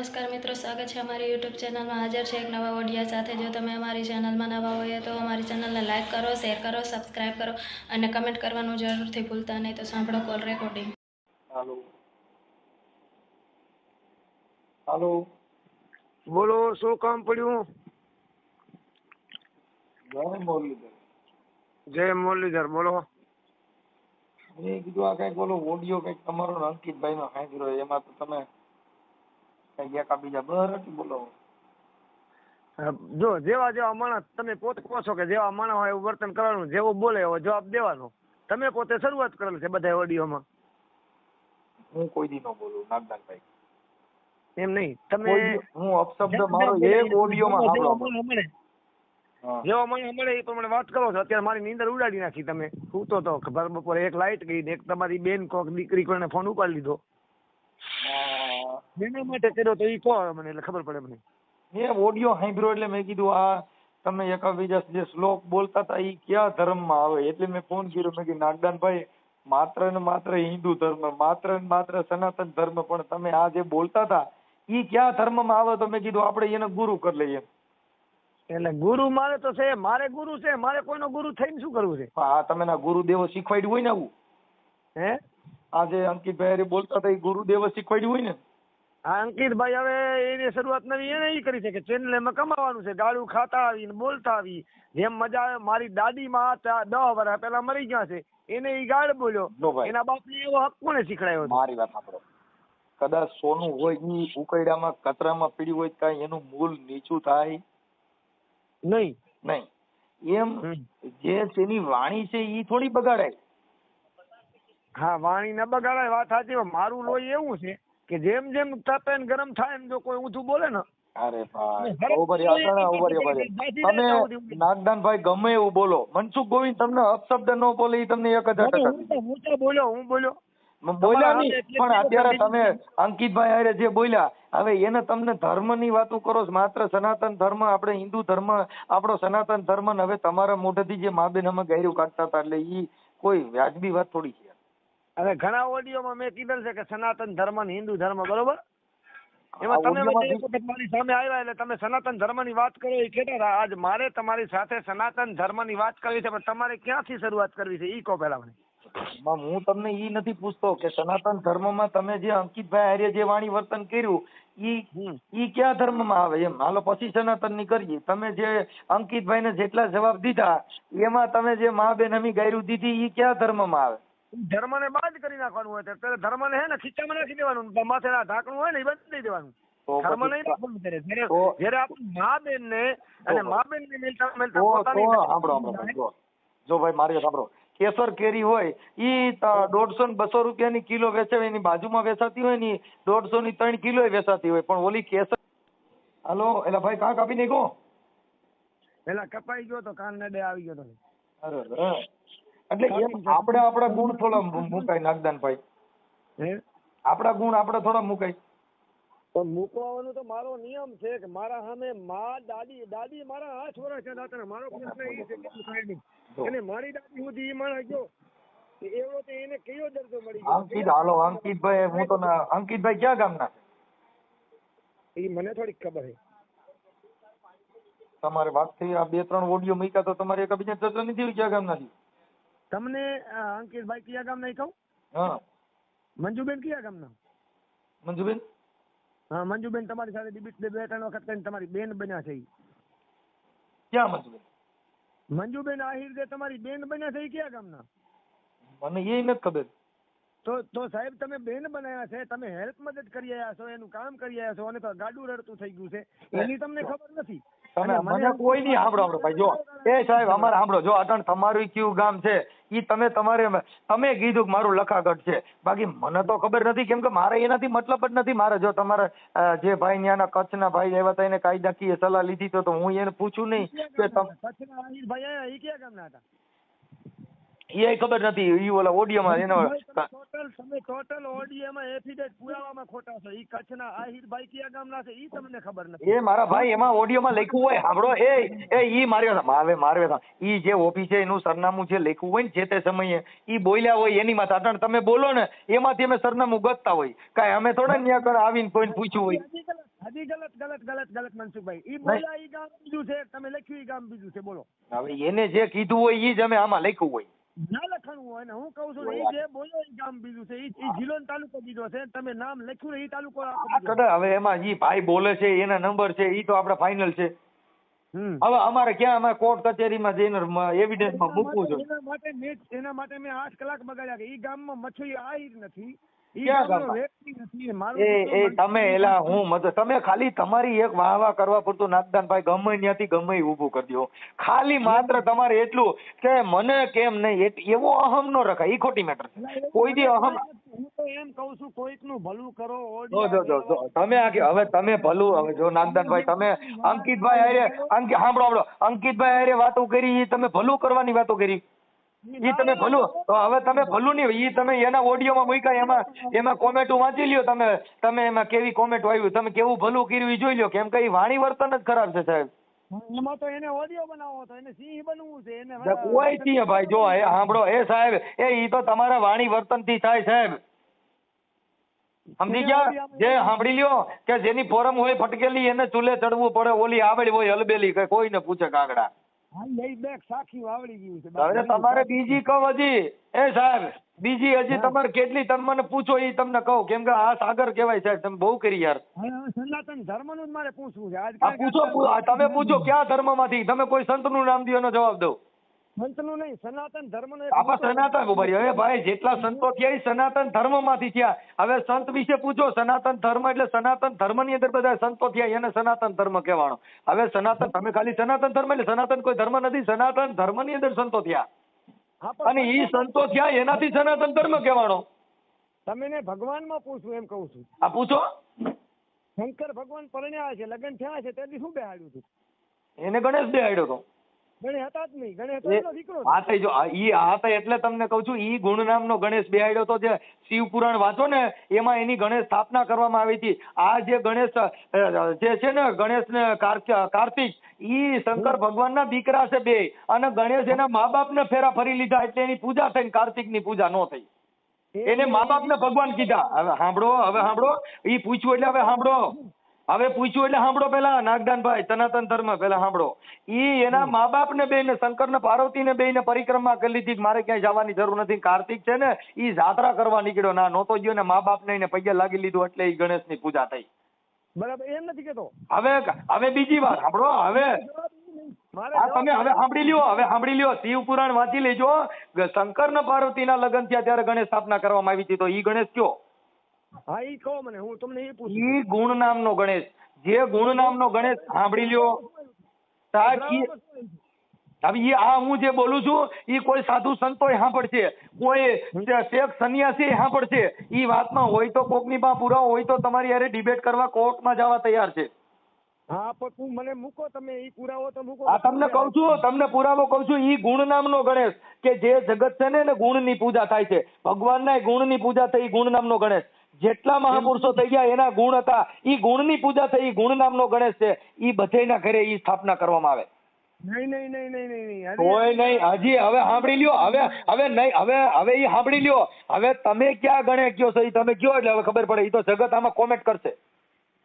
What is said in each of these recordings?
નમસ્કાર મિત્રો સ્વાગત છે અમારી યુટ્યુબ ચેનલમાં. હાજર છે એક નવા ઓડિયા સાથે. જો તમે અમારી ચેનલમાં નવા હોય તો અમારી ચેનલને લાઇક કરો શેર કરો સબસ્ક્રાઇબ કરો અને કમેન્ટ કરવાનું જરૂરથી ભૂલતા નહીં. તો સાંભળો કોલ રેકોર્ડિંગ. હાલો. હાલો. બોલો શું કામ પડ્યું? જય મુરલીધર. જય મુરલીધર બોલો. મેં કીધું આ કંઈક બોલો ઓડિયો કંઈક તમારો અંકિતભાઈ નો સાંભળ્યો એમાં તો તમે એકા બીજા બહારથી બોલો જો જેવા જેવા માણસ તમે પોતે કહો છો કે જેવા માણસ હોય એવું વર્તન કરવાનું જેવું બોલે એવો જવાબ દેવાનો. તમે પોતે શરૂઆત કરેલ છે બધા ઓડિયોમાં. હું કોઈ દી નો બોલું નાગદાનભાઈ એમ નહીં તમે હું અપશબ્દ મારો એક ઓડિયોમાં સાંભળો. જેવા માણસ મળે એ પ્રમાણે વાત કરો છો અત્યારે મારી નીંદર ઉડાડી નાખી તમે. હું તો બપોરે એક લાઈટ ગઈ ને એક તમારી બેન કોક દીકરી કોઈને ફોન ઉપાડી લીધો. એના માટે કર્યો તો એ કહો મને એટલે ખબર પડે મને. મેં ઓડિયો સાંભળ્યો એટલે મેં કીધું આ તમે એકાબીજા જે શ્લોક બોલતા હતા એ કયા ધર્મમાં આવે? એટલે મેં ફોન કર્યો મેં કીધું નાગદાનભાઈ માત્ર ને માત્ર હિન્દુ ધર્મ માત્ર ને માત્ર સનાતન ધર્મ પણ તમે આ જે બોલતા હતા એ કયા ધર્મમાં આવે? તો મેં કીધું આપણે એને ગુરુ કરી લઈએ. એટલે ગુરુ મારે તો છે મારે ગુરુ છે મારે કોઈનો ગુરુ થઈને શું કરવું છે? હા તમે ના ગુરુદેવો શીખવાડ્યું હોય ને આવું? હે? આ જે અંકિતભાઈ ભાઈ બોલતા હતા એ ગુરુદેવો શીખવાડ્યું હોય ને? આ અંકિતભાઈ હવે એની શરૂઆત નવી એને એ કરી છે કે ચેનલ એમાં કમાવાનું છે ગાળું ખાતા આવીને બોલતા આવી. જેમ મજા આવે મારી દાદી માં દસ વર્ષ પેલા મરી ગયા છે. એને એ ગાળ બોલ્યો. એના બાપ ને એવો હક કોને શીખડાયો મારી વાત સાંભળો. કદાચ સોનું હોય એ ઉકરડામાં કચરામાં પીડ્યું હોય કાંઈ એનું મૂળ નીચું થાય? નહીં. નહીં. એમ. જે તેની વાણી છે એ થોડી બગાડાય હા વાણી ન બગાડાય વાત સાચી મારું લોહી એવું છે કે જેમ જેમ તપે ને ગરમ થાય એમ જો કોઈ ઊંધું બોલે ને અરે ભાઈ ઉભરી આસણે ઉભરી ઉભરી તમે નાગદાનભાઈ ગમે એવું બોલો. મનસુખ ગોવિંદ તમને અપશબ્દ ન બોલે તમને એક હું તો- બોલ્યો હું બોલ્યો. બોલ્યા નહીં પણ અત્યારે તમે અંકિતભાઈ હારે જે બોલ્યા હવે એને તમને ધર્મની વાતો કરો માત્ર સનાતન ધર્મ આપણે હિન્દુ ધર્મ આપણો સનાતન ધર્મ હવે તમારા મોઢેથી જે મા બેન અમે ગાયરું કાઢતા હતા એટલે ઈ કોઈ વ્યાજબી વાત થોડી છે. હવે ઘણા ઓડિયોમાં મેં કીધેલ છે કે સનાતન ધર્મ ને હિન્દુ ધર્મ બરોબર? એમાં તમે મારી સામે આવ્યા એટલે તમે સનાતન ધર્મની વાત કરો એ કહેતા હતા આજ મારે તમારી સાથે સનાતન ધર્મની વાત કરવી છે પણ તમારે ક્યાંથી શરૂઆત કરવી છે? ઈ કહો પહેલા મને. હું તમને ઈ નથી પૂછતો કે સનાતન ધર્મમાં તમે જે અંકિતભાઈ આર્ય જે વાણી વર્તન કર્યું ઈ. ઈ કયા ધર્મમાં આવે? એમ હાલો પછી સનાતનની કરીએ. તમે જે અંકિતભાઈ ને જેટલા જવાબ દીધા એમાં તમે જે મા બેન અમી ગાયરું દીધી ઈ કયા ધર્મમાં આવે? ધર્મને બાદ કરી નાખવાનું હોય ત્યારે ધર્મને હે ને ખીચામાં નાખી દેવાનું માથે ઢાંકણું હોય ને એ બંધ દઈ દેવાનું. ધર્મ નહીં નાખવાનું ત્યારે જ્યારે આપણે મા બેન ને અને મા બેન ને મિલતા મિલતા પોતાની તો સાંભળો સાંભળો ભાઈ, જો જો ભાઈ મારી સાંભળો. કેસર કેરી હોય ઈ દોઢસો ને બસો રૂપિયાની કિલો વેચે એની બાજુમાં વેચાતી હોય ને દોઢસો ની ત્રણ કિલો વેચાતી હોય. પણ ઓલી કેસર હાલો એટલે ભાઈ કાં કાપી નાખો. પેલા કપાઈ ગયો તો કાન નડે આવી ગયો તો. અરે. એટલે એમ આપણે આપણા ગુણ થોડા મુકાય નાગદાનભાઈ. હે? આપણા ગુણ આપણે થોડા મુકાય. તો મૂકવાનું તો મારો નિયમ છે કે મારા સામે મા દાદી દાદી મારા આઠ વર્ષ છે દાતા મારો પ્રશ્ન એ છે કે નહીં. અને મારી દાદી સુધી એ માણસ જો એવડો તો એને કયો દરજ્જો મળી અંકિત હાલો અંકિતભાઈ હું તો અંકિતભાઈ ક્યાં ગામના એ મને થોડીક ખબર છે. તમારે વાત થઈ આ બે ત્રણ ઓડિયો મૂક્યા તો તમારે એક ચર્ચા નથી ક્યાં ગામના છે? તમને અંકિતભાઈ કયા ગામ નહીં કહું? હા. મંજુબેન કયા ગામના? મંજુબેન? હા મંજુબેન તમારી સાથે ડિબેટ બે ત્રણ વખત કરીને તમારી બેન બન્યા છે ક્યાં મંજુબેન? મંજુબેન આહિર જે તમારી બેન બન્યા છે ઈ કયા ગામના? મને એ નથી ખબર. તો તો સાહેબ તમે બેન બનાવ્યા છે તમે હેલ્પ મદદ કરી આવ્યા છો એનું કામ કરી આવ્યા છો અને તો ગાડું રડતું થઈ ગયું છે. એની તમને ખબર નથી? તમે મને કોઈ નહીં સાંભળો આપડે ભાઈ જો એ સાહેબ અમારે સાંભળો. જો અટણ તમારું કયું ગામ છે? ઈ તમે તમારે તમે કીધું કે મારું લખાગઢ છે. બાકી મને તો ખબર નથી કેમ કે મારે એનાથી મતલબ જ નથી મારે. જો તમારે જે ભાઈ ત્યાંના કચ્છના ભાઈ આવ્યા હતા એને કાયદાકીય સલાહ લીધી તો હું એને પૂછું નહીં. કે તમે કચ્છના અનિલભાઈ ઈ કયા ગામના હતા? એ ખબર નથી એ ઓલા ઓડિયોમાં એના ટોટલ તમે ટોટલ ઓડિયોમાં એફિડેટ પુરાવામાં ખોટા છો. ઈ કચ્છના આહિરભાઈ કયા ગામના છે ઈ તમને ખબર નથી. એ મારા ભાઈ એમાં ઓડિયોમાં લખ્યું હોય સાંભળો એ એ ઈ મારે મારે મારે ઈ જે ઓફિસે એનું સરનામું જે લખ્યું હોય ને જે તે સમયે ઈ બોલ્યા હોય એની માથે. અટણ તમે બોલો ને એમાંથી અમે સરનામું ગતતા હોય. કાંઈ અમે થોડા ન્યા કણ આવીને કોઈને પૂછ્યું હોય. હજી ગલત ગલત ગલત ગલત મનસુખભાઈ. ઈ બોલ્યા ઈ ગામ બીજું છે તમે લખ્યું ઈ ગામ બીજું છે બોલો. હવે એને જે કીધું હોય ઈ જ અમે આમાં લખ્યું હોય. ના લખાણું હોય ને હું કહું છું એ જે બોલ્યો એ ગામ બીજું છે એ જિલ્લો તાલુકો બીજો છે તમે નામ લખ્યું ને એ તાલુકો. કદાચ હવે એમાં ઈ ભાઈ બોલે છે એના નંબર છે ઈ તો આપડે ફાઇનલ છે. હવે અમારે ક્યાં અમે કોર્ટ કચેરીમાં જઈને એવિડન્સમાં મૂકવું છે એના માટે મેં એના માટે મેં આઠ કલાક બગાડ્યા કે ઈ ગામમાં મછલી આવી જ નથી. તમે એલા હું મત તમે ખાલી તમારી એક વાહ વાહ કરવા પૂરતું નાગદાનભાઈ ગમે ત્યાંથી ગમે ઊભું કરી દો. ખાલી માત્ર તમારે એટલું કે મને કેમ નહીં એવો અહમ નો રખાય ઈ ખોટી મેટર છે. કોઈ દી અહમ એમ કહું છું કોઈકનું ભલું કરો જો જો જો તમે હવે તમે ભલું હવે જો નાગદાનભાઈ તમે અંકિતભાઈ હારે અંકિત સાંભળો સાંભળો અંકિતભાઈ હારે વાતો કરી તમે ભલું કરવાની વાતો કરી. ઈ તમે ભલું. તો હવે તમે ભલું નહીં. ઈ તમે એના ઓડિયોમાં મૂક્યા એમાં એમાં કોમેન્ટ વાંચી લ્યો. તમે તમે એમાં કેવી કોમેન્ટ આવ્યું તમે કેવું ભલું કર્યું ઈ જોઈ લ્યો. કેમ કે ઈ વાણી વર્તન જ ખરાબ છે સાહેબ. એમાં તો એને ઓડિયો બનાવવો હતો. એને સિંહ બનવું છે. એને કોઈ થી ભાઈ. જો એ સાંભળો. એ સાહેબ એ ઈ તો તમારા વાણી વર્તનથી થાય સાહેબ. સમજી ગયા? જે સાંભળી લ્યો કે જેની ફોરમ હોય ફટકેલી એને ચૂલે ચડવું પડે ઓલી આવડી હોય હલબેલી કે કોઈને પૂછે કાગડા. સાખી વાવડી ગયું છે. હવે તમારે બીજી કહું હજી. એ સાહેબ બીજી હજી તમારે કેટલી તમે મને પૂછો એ તમને કહું. કેમ કે આ સાગર કહેવાય સાહેબ તમે બહુ કરી યાર. સનાતન ધર્મનું જ મારે પૂછવું છે. પૂછો તમે પૂછો ક્યાં ધર્મમાંથી? તમે કોઈ સંતનું નામ દો એનો જવાબ દો. સંતનું નહીં સનાતન ધર્મનો એક સનાતન ઊભા રહ્યો. એ ભાઈ જેટલા સંતો થયા સનાતન ધર્મમાંથી થયા. હવે સંત વિશે પૂછો સનાતન ધર્મ એટલે સનાતન ધર્મની અંદર બધા સંતો થયા એને સનાતન ધર્મ કહેવાનો. હવે સનાતન તમે ખાલી સનાતન ધર્મ એટલે સનાતન કોઈ ધર્મ નથી સનાતન ધર્મની અંદર સંતો થયા. અને ઈ સંતો થયા એનાથી સનાતન ધર્મ કહેવાનો. તમે ભગવાન ભગવાનમાં પૂછવું એમ કહું છું. આ પૂછો. શંકર ભગવાન પરણ્યા છે લગ્ન થયા છે તેથી શું બેહાડ્યું હતું? એને ગણેશ બેહાડ્યો હતો. ગણે હતા જ નહીં ગણે હતો એનો દીકરો હા તો જો ઈ હા તો એટલે તમને કહું છું ઈ ગુણ નામનો ગણેશ બેહાડ્યો તો જે શિવ પુરાણ વાંચો ને એમાં એની ગણેશ સ્થાપના કરવામાં આવી હતી. આ જે ગણેશ જે છે ને ગણેશ ને કાર્તિક ઈ શંકર ભગવાનના દીકરા છે બે. અને ગણેશ એના મા બાપને ફેરા ફરી લીધા એટલે એની પૂજા થઈ કાર્તિકની પૂજા નો થઈ. એને મા બાપને ભગવાન કીધા. હવે સાંભળો હવે સાંભળો. ઈ પૂછ્યું એટલે હવે સાંભળો. હવે પૂછ્યું એટલે સાંભળો પેલા નાગદાનભાઈ સનાતન ધર્મ પેલા સાંભળો. ઈ એના મા બાપ ને બેને શંકર ને પાર્વતી ને બેને પરિક્રમા કરી લીધી કે મારે ક્યાંય જવાની જરૂર નથી. કાર્તિક છે ને ઈ જાત્રા કરવા નીકળ્યો. ના નહોતો ગયો ને મા બાપ ને એને પગે લાગી લીધું એટલે ઈ ગણેશની પૂજા થઈ. બરાબર એમ નથી કેતો. હવે હવે બીજી વાત સાંભળો હવે. તમે હવે સાંભળી લ્યો હવે સાંભળી લ્યો. શિવ પુરાણ વાંચી લેજો. શંકર ને પાર્વતી ના લગ્ન થયા ત્યારે ગણેશ સ્થાપના કરવામાં આવી હતી તો ઈ ગણેશ કયો? હા ઈ કહો મને હું તમને એ પૂછું ઈ ગુણ નામનો ગણેશ. જે ગુણ નામનો ગણેશ સાંભળી લ્યો. સાહેબ હવે આ હું જે બોલું છું એ કોઈ સાધુ સંતોય સાંભળશે. કોઈ શેખ સન્યાસી સાંભળશે. એ વાતમાં હોય તો કોકની પાસે પુરાવો હોય તો તમારી યારે ડિબેટ કરવા કોર્ટમાં જવા તૈયાર છે. હા પણ તું મને મૂકો તમે ઈ પુરાવો તો મૂકો. આ તમને કહું છું તમને પુરાવો કહું છું ઈ ગુણ નામનો ગણેશ કે જે જગત છે ને ગુણની પૂજા થાય છે. ભગવાનના ગુણની પૂજા થઈ ગુણ નામનો ગણેશ. જેટલા મહાપુરુષો થઈ ગયા એના ગુણ હતા. ઈ ગુણની પૂજા થઈ ગુણ નામનો ગણેશ છે. એ બધેના ઘરે એ સ્થાપના કરવામાં આવે. નહીં નહીં નહીં નહીં નહીં નહીં. કોઈ નહીં. હજી હવે સાંભળી લ્યો. હવે હવે નહીં. હવે હવે ઈ સાંભળી લ્યો. હવે તમે ક્યાં ગણે કયો છો? તમે કયો? એટલે હવે ખબર પડે. એ તો જગત આમાં કોમેન્ટ કરશે.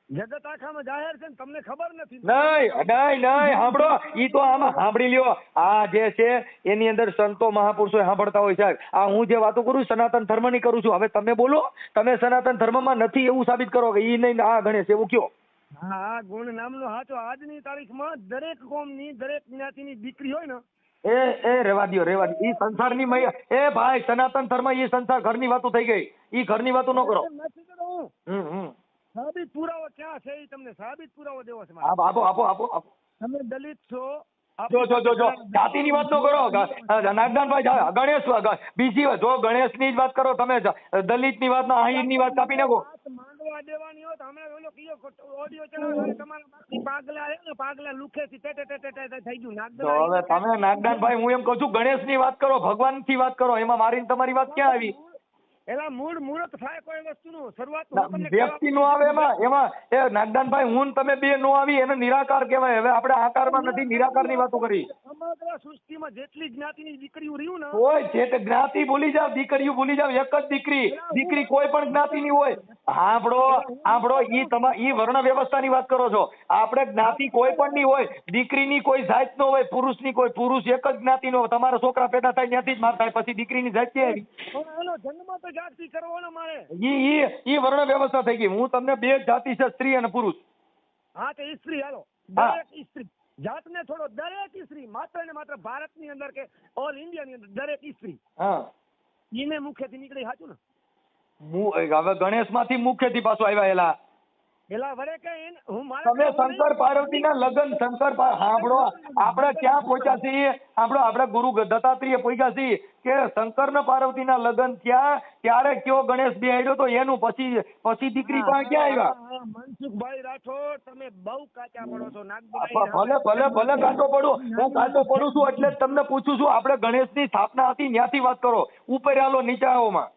જગત આખામાં જાહેર છે ને તમને ખબર નથી. નહીં નહીં નહીં સાંભળો. ઈ તો આમાં સાંભળી લ્યો. આ જે છે એની અંદર સંતો મહાપુરુષો સાંભળતા હોય સાહેબ. આ હું જે વાતો કરું સનાતન ધર્મની કરું છું. હવે તમે બોલો તમે સનાતન ધર્મમાં નથી એવું સાબિત કરો કે ઈ નહીં આ ગણેશ એવું કયો? હા ગુણ નામનો સાચો. આજની તારીખમાં દરેક કોમની દરેક જ્ઞાતિની દીકરી હોય ને. એ એ રેવા દો રેવા દો ઈ સંસારની મય એ ભાઈ સનાતન ધર્મ ઈ સંસાર ઘરની વાતો થઈ ગઈ. ઈ ઘરની વાતો ન કરો. હમ હમ. સાબિત પુરાવો ક્યાં છે એ તમને સાબિત પુરાવો દેવો છે આપો આપો આપો આપો તમે દલિત છો જો જો જો જો. જાતિની વાત ન કરો. નાગદાનભાઈ ગણેશ બીજી વાત જો ગણેશની જ વાત કરો તમે દલિતની વાત ના આહિરની વાત કાપી નાખો. માંગવા દેવાની હોત હમણાં ઓલો કયો ઓડિયો ચલાવો તમારા બાકી પાગલા હે ને પાગલા લુખે થી ટે ટે ટે ટે થઈ ગયું. નાગદાન હવે તમે નાગદાનભાઈ હું એમ કહું છું ગણેશની વાત કરો ભગવાનથી વાત કરો એમાં મારી ને તમારી વાત ક્યાં આવી? એલા મૂળ મુહૂર્ત થાય કોઈ વસ્તુનું? શરૂઆત વ્યક્તિ નો આવે એમાં એમાં એ નાગદાનભાઈ હું તમે બે નો આવી એને નિરાકાર કહેવાય. હવે આપણે આકારમાં નથી નિરાકારની વાતો કરી. સમગ્ર સૃષ્ટિમાં જેટલી જ્ઞાતિની દીકરીઓ રહ્યું ને હોય જે જ્ઞાતિ ભૂલી જાવ દીકરીઓ ભૂલી જાવ એક જ દીકરી દીકરી કોઈ પણ જ્ઞાતિની હોય. હાંભળો આપણો ઈ તમા ઈ વર્ણ વ્યવસ્થાની વાત કરો છો. આપણે જ્ઞાતિ કોઈ પણ ની હોય દીકરીની કોઈ જાત નો હોય પુરુષની કોઈ પુરુષ એક જ જ્ઞાતિ નો તમારા છોકરા પેદા થાય ત્યાંથી જ માર થાય પછી દીકરીની જાત કે જન્મ તો જાતિ કરવાનો મારે. ઈ ઈ ઈ વર્ણ વ્યવસ્થા થઈ ગઈ. હું તમને બે જાતિ છે સ્ત્રી અને પુરુષ. હા તો સ્ત્રી હાલો. દરેક સ્ત્રી. જાતને થોડો દરેક સ્ત્રી માત્ર ને માત્ર ભારતની અંદર કે ઓલ ઇન્ડિયા ની અંદર દરેક સ્ત્રી. હા. ઈને મુખ્યથી નીકળી સાચું ને? હવે ગણેશમાંથી મુખ્યથી પાછું આવ્યા એલા. પેલા વરે કે હું મારે તમે શંકર પાર્વતીના લગ્ન શંકર સાંભળો આપણે ક્યાં પહોંચ્યા છીએ? સાંભળો આપણે ગુરુ દત્તાત્રેય પહોંચ્યા છીએ કે શંકર ને પાર્વતીના લગ્ન થયા ત્યારે કયો ગણેશ બે આવ્યો તો એનું પછી પછી દીકરી પણ ક્યાં આવ્યા? મનસુખભાઈ રાઠોડ તમે બહુ કાચા પડો છો નાગભાઈ ભલે ભલે ભલે કાચો પડું. હું કાચો પડું છું એટલે જ તમને પૂછું છું આપણે ગણેશની સ્થાપના હતી ત્યાંથી વાત કરો. ઉપર આલો નીચે આવોમાં